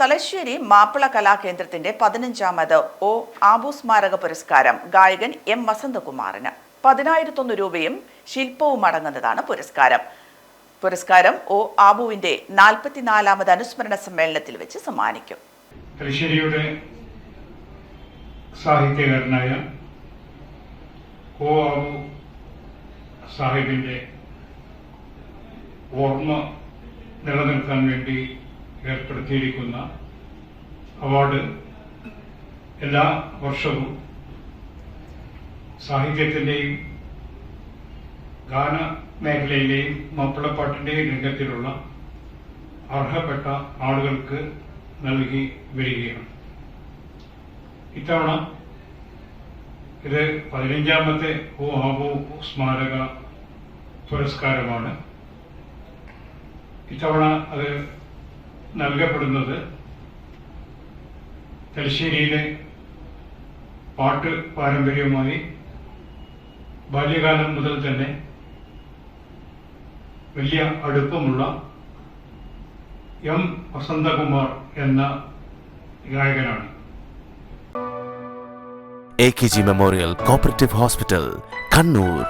തലശ്ശേരി മാപ്പിള കലാകേന്ദ്രത്തിന്റെ പതിനഞ്ചാമത് ഒ ആബു സ്മാരക പുരസ്കാരം ഗായകൻ എം വസന്തകുമാറിന്. പതിനായിരത്തൊന്ന് രൂപയും ശില്പവും അടങ്ങുന്നതാണ് പുരസ്കാരം. പുരസ്കാരം ഒ ആബുവിന്റെ നാൽപ്പത്തിനാലാമത് അനുസ്മരണ സമ്മേളനത്തിൽ വെച്ച് സമ്മാനിക്കും. തലശ്ശേരിയുടെ സാഹിത്യകാരനായ ഓ ആബു സാഹിബിന്റെ ഓർമ്മ നിലനിൽക്കാൻ വേണ്ടി ഏർപ്പെടുത്തിയിരിക്കുന്ന അവാർഡ് എല്ലാ വർഷവും സാഹിത്യത്തിന്റെയും ഗാന മേഖലയിലെയും മാപ്പിളപ്പാട്ടിന്റെയും രംഗത്തിലുള്ള അർഹപ്പെട്ട ആളുകൾക്ക് നൽകി വരികയാണ്. ഇത്തവണ ഇത് പതിനഞ്ചാമത്തെ ആബു സ്മാരക പുരസ്കാരമാണ്. ഇത്തവണ അത് നൽകപ്പെടുന്നത് തലശ്ശേരിയിലെ പാട്ട് പാരമ്പര്യവുമായി ബാല്യകാലം മുതൽ തന്നെ വലിയ അടുപ്പമുള്ള എം വസന്തകുമാർ എന്ന ഗായകനാണ്. A K G memorial cooperative hospital Kannur